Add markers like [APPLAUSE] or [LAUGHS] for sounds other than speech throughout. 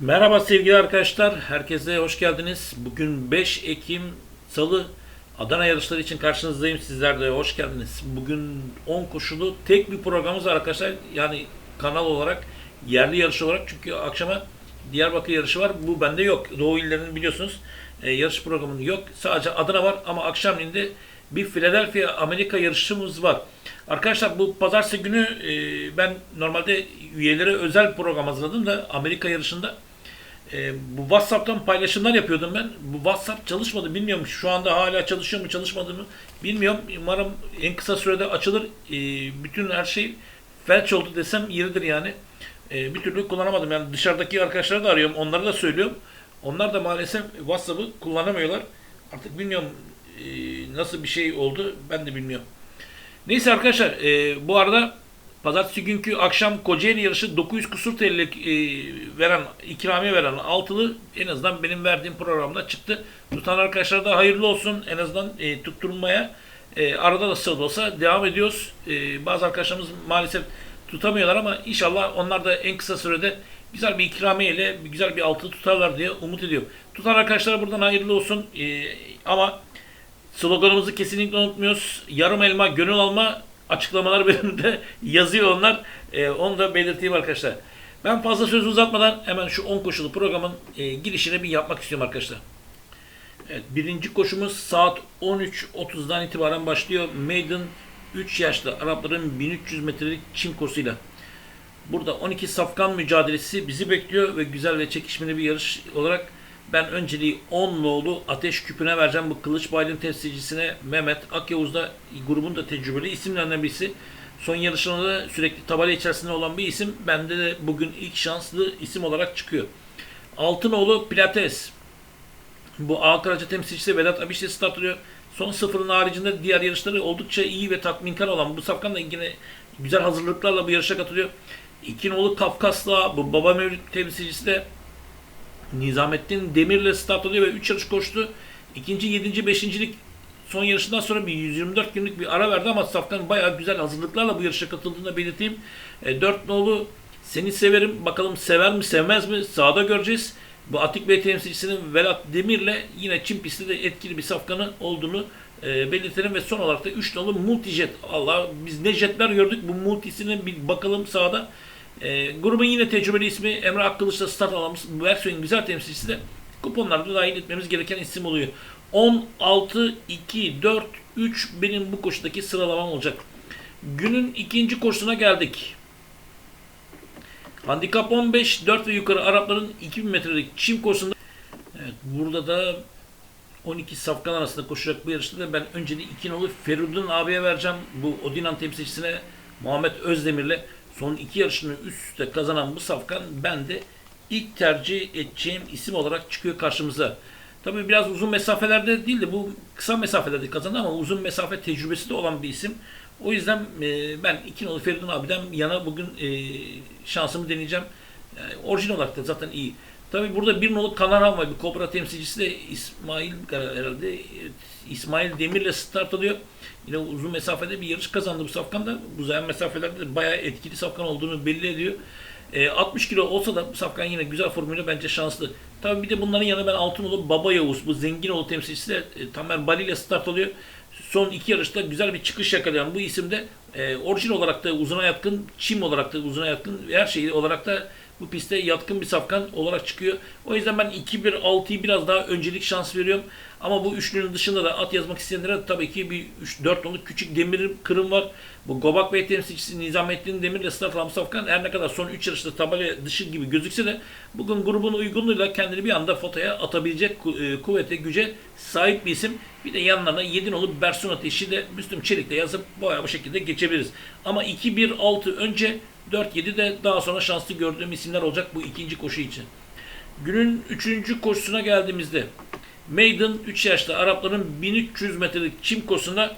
Merhaba sevgili arkadaşlar, herkese hoş geldiniz. Bugün 5 Ekim Salı Adana yarışları için karşınızdayım. Sizler de hoş geldiniz. Bugün 10 koşulu tek bir programımız var arkadaşlar. Yani kanal olarak, yerli yarış olarak çünkü akşama Diyarbakır yarışı var. Bu bende yok. Doğu illerinin biliyorsunuz e, yarış programının yok. Sadece Adana var ama akşamleyin de bir Philadelphia Amerika yarışımız var. Arkadaşlar bu pazartesi günü e, ben normalde üyelere özel program hazırladım da Amerika yarışında e, bu WhatsApp'tan paylaşımlar yapıyordum ben. Bu WhatsApp çalışmadı. Bilmiyorum şu anda hala çalışıyor mu çalışmadı mı bilmiyorum. Umarım en kısa sürede açılır. E, bütün her şey felç oldu desem yeridir yani. E, bir türlü kullanamadım. Yani dışarıdaki arkadaşları da arıyorum. Onlara da söylüyorum. Onlar da maalesef WhatsApp'ı kullanamıyorlar. Artık bilmiyorum e, nasıl bir şey oldu ben de bilmiyorum. Neyse arkadaşlar e, bu arada pazartesi günkü akşam Kocaeli yarışı 900 kusur TL'lik e, veren, ikramiye veren altılı en azından benim verdiğim programda çıktı. Tutan arkadaşlar da hayırlı olsun en azından e, tutturmaya e, arada da sırada olsa devam ediyoruz. E, bazı arkadaşlarımız maalesef tutamıyorlar ama inşallah onlar da en kısa sürede güzel bir ikramiye ile güzel bir altı tutarlar diye umut ediyorum. Tutan arkadaşlara buradan hayırlı olsun E, ama Sloganımızı kesinlikle unutmuyoruz. Yarım elma, gönül alma açıklamalar bölümünde [LAUGHS] yazıyor onlar. Ee, onu da belirteyim arkadaşlar. Ben fazla söz uzatmadan hemen şu 10 koşulu programın e, girişine bir yapmak istiyorum arkadaşlar. Evet, birinci koşumuz saat 13.30'dan itibaren başlıyor. Maiden 3 yaşlı Arapların 1300 metrelik çim koşusuyla. Burada 12 safkan mücadelesi bizi bekliyor ve güzel ve çekişmeli bir yarış olarak ben önceliği 10 nolu ateş küpüne vereceğim bu Kılıç Baylın temsilcisine Mehmet Akyavuz da grubun da tecrübeli isimlerinden birisi. Son yarışlarında da sürekli tabela içerisinde olan bir isim. Bende de bugün ilk şanslı isim olarak çıkıyor. Altınoğlu Pilates. Bu A temsilcisi Vedat Abiş'le start alıyor. Son sıfırın haricinde diğer yarışları oldukça iyi ve tatminkar olan bu safkan da yine güzel hazırlıklarla bu yarışa katılıyor. İki nolu Kafkas'la bu Baba Mevlüt temsilcisi de Nizamettin Demir'le start alıyor ve 3 yarış koştu. İkinci, yedinci, beşincilik son yarışından sonra bir 124 günlük bir ara verdi ama Safkan bayağı güzel hazırlıklarla bu yarışa katıldığını belirteyim. E, 4 nolu seni severim. Bakalım sever mi sevmez mi? Sağda göreceğiz. Bu Atik Bey temsilcisinin Velat Demir'le yine Çin pistte de etkili bir safkanın olduğunu e, belirtelim ve son olarak da 3 nolu Multijet. Allah biz ne jetler gördük. Bu Multisine bir bakalım sağda. E, grubun yine tecrübeli ismi Emre Akkılıç'ta start alamış. Bu versiyonun güzel temsilcisi de kuponlarda dahil etmemiz gereken isim oluyor. 10, 6, 2, 4, 3 benim bu koşudaki sıralamam olacak. Günün ikinci koşusuna geldik. Handikap 15, 4 ve yukarı Arapların 2000 metrelik çim koşusunda evet, burada da 12 safkan arasında koşacak bu yarışta da ben önceliği 2 nolu Feridun abiye vereceğim. Bu Odinan temsilcisine Muhammed Özdemir'le son iki yarışını üst üste kazanan bu safkan ben de ilk tercih edeceğim isim olarak çıkıyor karşımıza. Tabii biraz uzun mesafelerde değil de bu kısa mesafelerde kazandı ama uzun mesafe tecrübesi de olan bir isim. O yüzden e, ben iki nolu Feridun abiden yana bugün e, şansımı deneyeceğim. Yani orijinal olarak da zaten iyi. Tabii burada bir nolu Kanaran var. Bir Kobra temsilcisi de İsmail herhalde İsmail Demir'le start alıyor. Yine uzun mesafede bir yarış kazandı bu safkan da. Uzayan mesafelerde de bayağı etkili safkan olduğunu belli ediyor. E, 60 kilo olsa da bu safkan yine güzel formülü bence şanslı. Tabii bir de bunların yanında ben Altınolu Baba Yavuz bu Zenginoğlu temsilcisi de e, Tamer Bali ile start alıyor. Son iki yarışta güzel bir çıkış yakalayan bu isim de e, orijin olarak da uzuna yatkın, çim olarak da uzuna yatkın, her şeyi olarak da bu pistte yatkın bir safkan olarak çıkıyor. O yüzden ben 2-1-6'yı biraz daha öncelik şans veriyorum. Ama bu üçlünün dışında da at yazmak isteyenlere tabii ki bir 3-4 onluk küçük demir kırım var. Bu Gobak Bey temsilcisi Nizamettin Demir'le Start Alam Safkan her ne kadar son 3 yarışta tabela dışı gibi gözükse de bugün grubun uygunluğuyla kendini bir anda fotoya atabilecek e, kuvvete, güce sahip bir isim. Bir de yanlarına 7 olup Bersun Ateşi de Müslüm Çelik'le yazıp bayağı bu şekilde geçebiliriz. Ama 2-1-6 önce 4-7 de daha sonra şanslı gördüğüm isimler olacak bu ikinci koşu için. Günün üçüncü koşusuna geldiğimizde Maiden 3 yaşlı Arapların 1300 metrelik çim koşusunda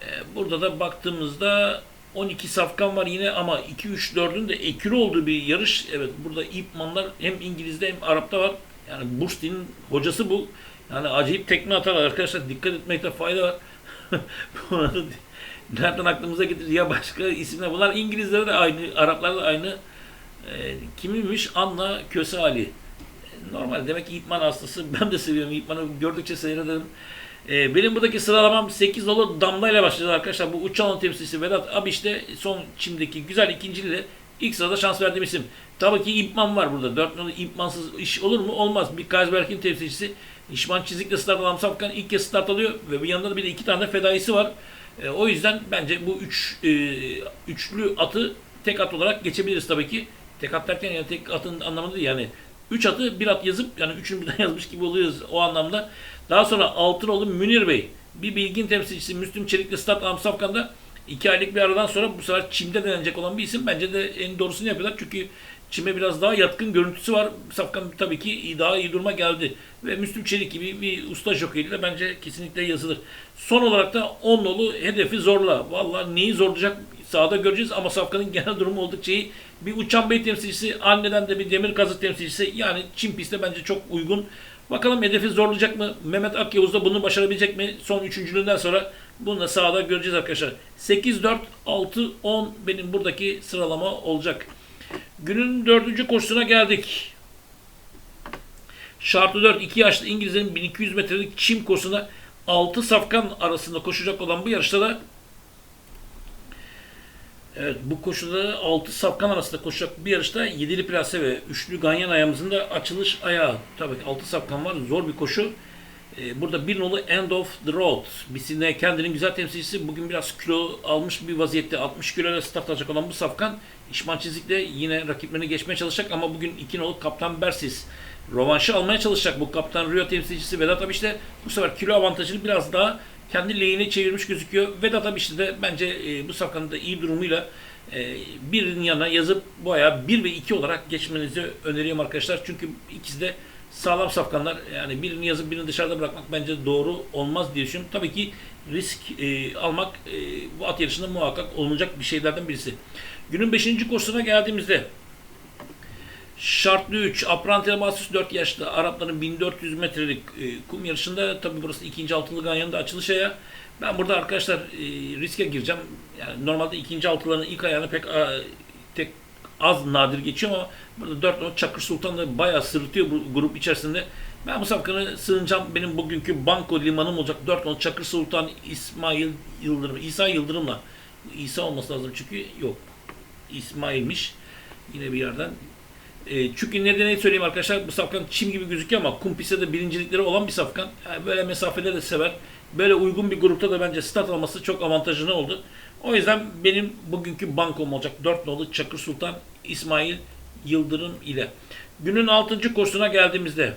e, burada da baktığımızda 12 safkan var yine ama 2-3-4'ün de ekürü olduğu bir yarış. Evet burada İpmanlar hem İngiliz'de hem Arap'ta var. Yani Bursti'nin hocası bu. Yani acayip tekme atarlar arkadaşlar. Dikkat etmekte fayda var. [LAUGHS] Nereden aklımıza getirdi ya başka isimler. Bunlar İngilizlere de aynı, Araplar da aynı. E, kiminmiş? Anna Köse Ali. normal. Demek ki İtman hastası. Ben de seviyorum İtman'ı. Gördükçe seyrederim. Ee, benim buradaki sıralamam 8 nolu Damla ile başladı arkadaşlar. Bu uçan temsilcisi Vedat Abiş de son çimdeki güzel ikinciliğiyle ilk sırada şans verdiğim isim. Tabii ki İpman var burada. 4 nolu İpmansız iş olur mu? Olmaz. Bir Kaysberg'in temsilcisi. İşman Çizik'le start alan Safkan ilk kez start alıyor ve bir yanında da bir de iki tane fedaisi var. E, o yüzden bence bu üç e, üçlü atı tek at olarak geçebiliriz tabii ki. Tek at derken yani tek atın anlamında değil yani. Üç atı bir at yazıp yani üçünü birden [LAUGHS] yazmış gibi oluyoruz o anlamda. Daha sonra Altınoğlu Münir Bey. Bir bilgin temsilcisi Müslüm Çelik'le Start Amsafkan'da iki aylık bir aradan sonra bu sefer Çim'de denenecek olan bir isim. Bence de en doğrusunu yapıyorlar. Çünkü Çim'e biraz daha yatkın görüntüsü var. Safkan tabii ki daha iyi duruma geldi. Ve Müslüm Çelik gibi bir usta jokeyle bence kesinlikle yazılır. Son olarak da Onnolu hedefi zorla. Vallahi neyi zorlayacak sahada göreceğiz ama Safkan'ın [LAUGHS] genel durumu oldukça iyi. Bir Uçan Bey temsilcisi, anneden de bir Demir Kazık temsilcisi. Yani Çin pistte bence çok uygun. Bakalım hedefi zorlayacak mı? Mehmet Akyavuz da bunu başarabilecek mi? Son üçüncülüğünden sonra bunu da sahada göreceğiz arkadaşlar. 8, 4, 6, 10 benim buradaki sıralama olacak. Günün dördüncü koşusuna geldik. Şartı 4, 2 yaşlı İngilizlerin 1200 metrelik çim koşusuna 6 safkan arasında koşacak olan bu yarışta da Evet bu koşuda 6 safkan arasında koşacak bir yarışta 7'li plase ve 3'lü ganyan ayağımızın da açılış ayağı. Tabii ki 6 safkan var. Zor bir koşu. Ee, burada bir nolu End of the Road. Bisinde kendinin güzel temsilcisi. Bugün biraz kilo almış bir vaziyette. 60 kilo ile start alacak olan bu safkan. İşman Çizik'le yine rakiplerini geçmeye çalışacak ama bugün 2 nolu Kaptan Bersis. Rovanşı almaya çalışacak bu Kaptan Rio temsilcisi Vedat Abiş de bu sefer kilo avantajını biraz daha kendi lehine çevirmiş gözüküyor. Vedat Abiş'te de bence e, bu safkanın da iyi durumuyla e, birinin yanına yazıp bu ayağı 1 ve 2 olarak geçmenizi öneriyorum arkadaşlar. Çünkü ikisi de sağlam safkanlar. Yani birini yazıp birini dışarıda bırakmak bence doğru olmaz diye düşünüyorum. Tabii ki risk e, almak e, bu at yarışında muhakkak olunacak bir şeylerden birisi. Günün 5. koşusuna geldiğimizde Şartlı 3, Aprantel mahsus 4 yaşlı Arapların 1400 metrelik e, kum yarışında tabi burası ikinci altılı ganyanın da açılış ayağı. Ben burada arkadaşlar e, riske gireceğim. Yani normalde ikinci altıların ilk ayağını pek a, tek az nadir geçiyor ama burada 4 not Çakır Sultan da bayağı sırıtıyor bu grup içerisinde. Ben bu safkanı sığınacağım. Benim bugünkü banko limanım olacak. 4 not Çakır Sultan, İsmail Yıldırım, İsa Yıldırım'la. İsa olması lazım çünkü yok. İsmail'miş. Yine bir yerden e, çünkü nedeni söyleyeyim arkadaşlar bu safkan çim gibi gözüküyor ama kumpiste de birincilikleri olan bir safkan. Yani böyle mesafeleri de sever. Böyle uygun bir grupta da bence start alması çok avantajlı oldu. O yüzden benim bugünkü bankom olacak. 4 nolu Çakır Sultan İsmail Yıldırım ile. Günün 6. kursuna geldiğimizde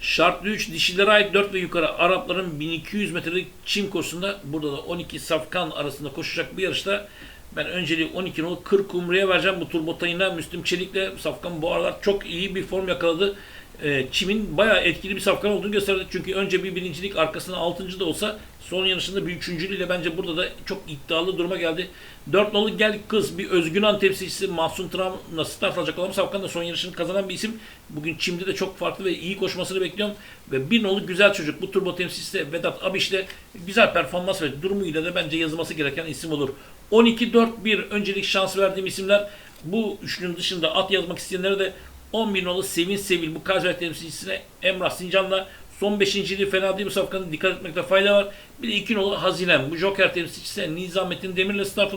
Şartlı 3 dişilere ait 4 ve yukarı Arapların 1200 metrelik çim kursunda burada da 12 safkan arasında koşacak bir yarışta ben önceliği 12 nolu 40 Umre'ye vereceğim bu turbo tayına. Müslüm Çelik'le Safkan bu aralar çok iyi bir form yakaladı. E, Çim'in bayağı etkili bir Safkan olduğunu gösterdi. Çünkü önce bir birincilik arkasında altıncı da olsa son yarışında bir üçüncülüğüyle bence burada da çok iddialı duruma geldi. 4 nolu gel kız bir Özgünan temsilcisi Mahsun Tram'la start alacak olan Safkan da son yarışını kazanan bir isim. Bugün Çim'de de çok farklı ve iyi koşmasını bekliyorum. Ve bir nolu güzel çocuk bu turbo temsilcisi de Vedat Abiş'le güzel performans ve durumuyla da bence yazılması gereken isim olur. 12-4-1 öncelik şans verdiğim isimler bu üçlünün dışında at yazmak isteyenlere de 11 nolu Sevin Sevil bu Kazver temsilcisine Emrah Sincan'la son 5. yılı fena değil bu safkanın dikkat etmekte fayda var. Bir de 2 nolu Hazinem bu Joker temsilcisine Nizamettin Demir'le start.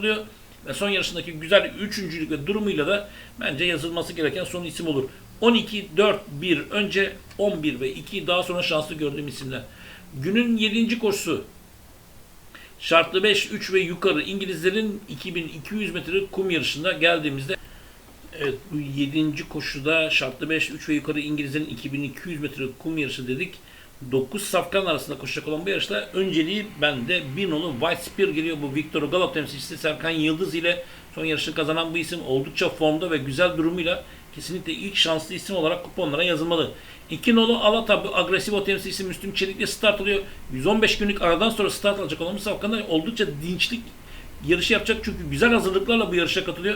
Ve son yarışındaki güzel üçüncülük ve durumuyla da bence yazılması gereken son isim olur. 12, 4, 1 önce 11 ve 2 daha sonra şanslı gördüğüm isimler. Günün 7. koşusu Şartlı 5, 3 ve yukarı İngilizlerin 2200 metre kum yarışında geldiğimizde Evet bu 7. koşuda şartlı 5, 3 ve yukarı İngilizlerin 2200 metre kum yarışı dedik. 9 safkan arasında koşacak olan bu yarışta önceliği bende bir nolu White Spear geliyor. Bu Victor Galop temsilcisi Serkan Yıldız ile son yarışı kazanan bu isim oldukça formda ve güzel durumuyla kesinlikle ilk şanslı isim olarak kuponlara yazılmalı. İki nolu Alata agresif o temsilcisi Müslüm Çelik'le start alıyor. 115 günlük aradan sonra start alacak olan Safkan'da oldukça dinçlik yarışı yapacak çünkü güzel hazırlıklarla bu yarışa katılıyor.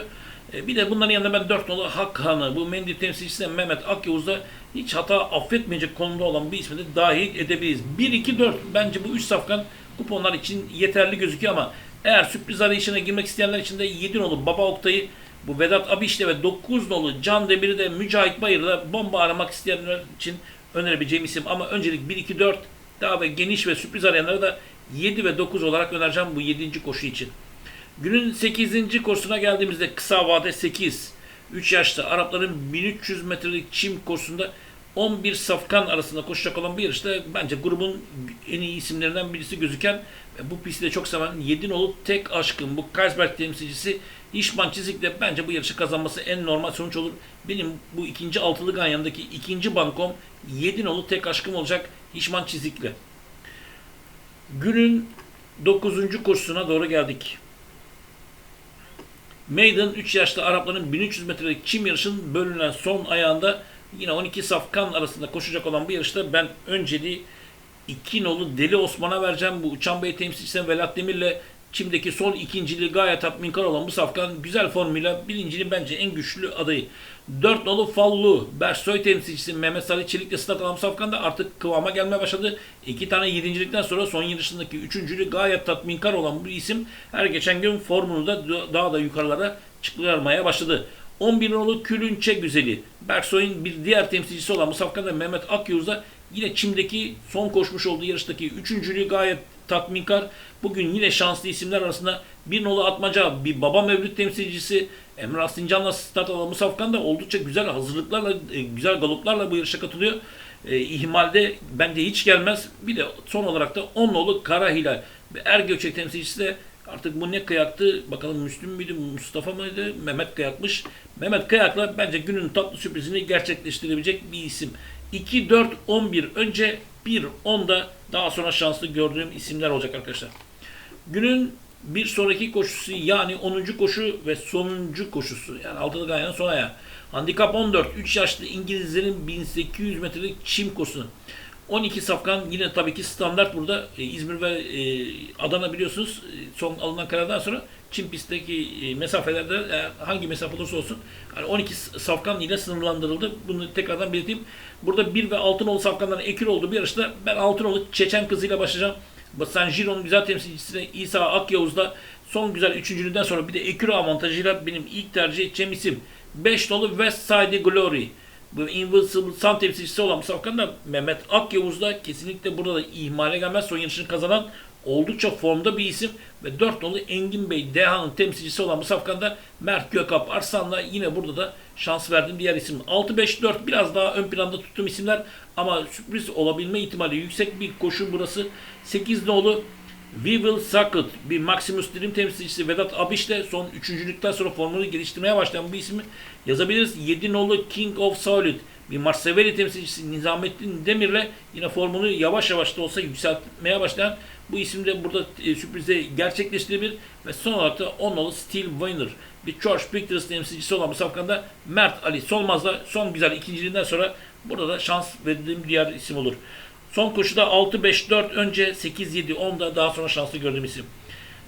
E, bir de bunların yanında ben 4 nolu Hakkhan'ı, bu Mendi temsilcisi Mehmet Akyavuz'da hiç hata affetmeyecek konumda olan bir ismi de dahil edebiliriz. 1-2-4 bence bu 3 safkan kuponlar için yeterli gözüküyor ama eğer sürpriz arayışına girmek isteyenler için de 7 nolu Baba Oktay'ı Bu Vedat Abiş'te ve 9 nolu Can Demir'i de Mücahit Bayır'la bomba aramak isteyenler için önerebileceğim isim. Ama öncelik 1-2-4 daha ve geniş ve sürpriz arayanlara da 7 ve 9 olarak önereceğim bu 7. koşu için. Günün 8. koşusuna geldiğimizde kısa vade 8. 3 yaşta Arapların 1300 metrelik çim koşusunda 11 safkan arasında koşacak olan bir yarışta bence grubun en iyi isimlerinden birisi gözüken bu pisti de çok seven 7 nolu tek aşkın bu Kaisberg temsilcisi İşman Çizik'le bence bu yarışı kazanması en normal sonuç olur. Benim bu ikinci altılı ganyandaki ikinci bankom 7 nolu tek aşkım olacak İşman Çizik'le. Günün 9. koşusuna doğru geldik. Maiden 3 yaşlı Arapların 1300 metrelik çim yarışının bölünen son ayağında yine 12 safkan arasında koşacak olan bu yarışta ben önceliği 2 nolu Deli Osman'a vereceğim. Bu Uçan Bey temsilcisi Velat Demir'le Çim'deki son ikinciliği gayet tatminkar olan bu safkan güzel formuyla birincinin bence en güçlü adayı. 4 nolu Fallu, Bersoy temsilcisi Mehmet Salih Çelik'le start alan safkan da artık kıvama gelmeye başladı. İki tane yedincilikten sonra son yarışındaki üçüncülüğü gayet tatminkar olan bu isim her geçen gün formunu da daha da yukarılara çıkarmaya başladı. 11 nolu Külünçe Güzeli. Bersoy'un bir diğer temsilcisi olan bu safkanda Mehmet Akyavuz da yine Çim'deki son koşmuş olduğu yarıştaki üçüncülüğü gayet tatminkar. Bugün yine şanslı isimler arasında bir nolu atmaca, bir baba mevlüt temsilcisi Emrah Sincan'la start alan Musafkan da oldukça güzel hazırlıklarla, e, güzel galoplarla bu yarışa katılıyor. E, ihmalde bence hiç gelmez. Bir de son olarak da 10 nolu Kara Hilal. Ergöçek temsilcisi de Artık bu ne kıyaktı? Bakalım Müslüm müydü? Mustafa mıydı? Mehmet Kıyakmış. Mehmet Kıyak'la bence günün tatlı sürprizini gerçekleştirebilecek bir isim. 2, 4, 11. Önce 1, 10'da daha sonra şanslı gördüğüm isimler olacak arkadaşlar. Günün bir sonraki koşusu yani 10. koşu ve sonuncu koşusu. Yani altılı gayanın son ayağı. Handikap 14. 3 yaşlı İngilizlerin 1800 metrelik çim koşusu. 12 safkan yine tabii ki standart burada. E, İzmir ve e, Adana biliyorsunuz e, son alınan karardan sonra Çin pistteki e, mesafelerde e, hangi mesafe olursa olsun yani 12 safkan ile sınırlandırıldı. Bunu tekrardan belirteyim. Burada 1 ve Altınoğlu safkanların ekür olduğu bir yarışta ben Altınoğlu Çeçen kızıyla başlayacağım. San Giro'nun güzel temsilcisi İsa Akyavuz'da son güzel üçüncülüğünden sonra bir de ekür avantajıyla benim ilk tercih edeceğim isim 5 nolu West Side Glory bu Invincible Sun temsilcisi olan Mustafa da Mehmet Akyavuz da kesinlikle burada da ihmale gelmez. Son yarışını kazanan oldukça formda bir isim ve 4 nolu Engin Bey Deha'nın temsilcisi olan Mustafa da Mert Gökap Arslan'la yine burada da şans verdiğim diğer isim. 6-5-4 biraz daha ön planda tuttuğum isimler ama sürpriz olabilme ihtimali yüksek bir koşu burası. 8 nolu We Will Suck Bir Maximus Dream temsilcisi Vedat Abiş de son üçüncülükten sonra formunu geliştirmeye başlayan bu ismi yazabiliriz. 7 nolu King of Solid bir Marseveri temsilcisi Nizamettin Demir'le yine formunu yavaş yavaş da olsa yükseltmeye başlayan bu isim de burada e, sürprize gerçekleştirebilir ve son olarak da 10 nolu Steel Weiner bir George Pictures temsilcisi olan bu safkanda Mert Ali Solmaz'la son güzel ikinciliğinden sonra burada da şans verdiğim diğer isim olur. Son koşuda 6-5-4 önce 8-7 10'da daha sonra şanslı gördüğüm isim.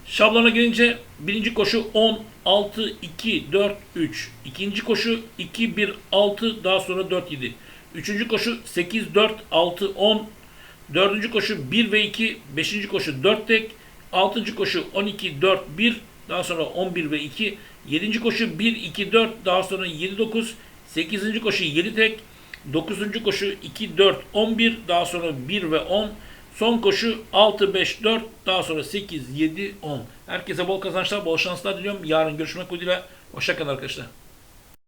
Şablona gelince birinci koşu 10 6 2 4 3. İkinci koşu 2 1 6 daha sonra 4 7. Üçüncü koşu 8 4 6 10. Dördüncü koşu 1 ve 2. Beşinci koşu 4 tek. Altıncı koşu 12 4 1 daha sonra 11 ve 2. Yedinci koşu 1 2 4 daha sonra 7 9. Sekizinci koşu 7 tek. 9. koşu 2, 4, 11, daha sonra 1 ve 10. Son koşu 6, 5, 4, daha sonra 8, 7, 10. Herkese bol kazançlar, bol şanslar diliyorum. Yarın görüşmek üzere. Hoşçakalın arkadaşlar.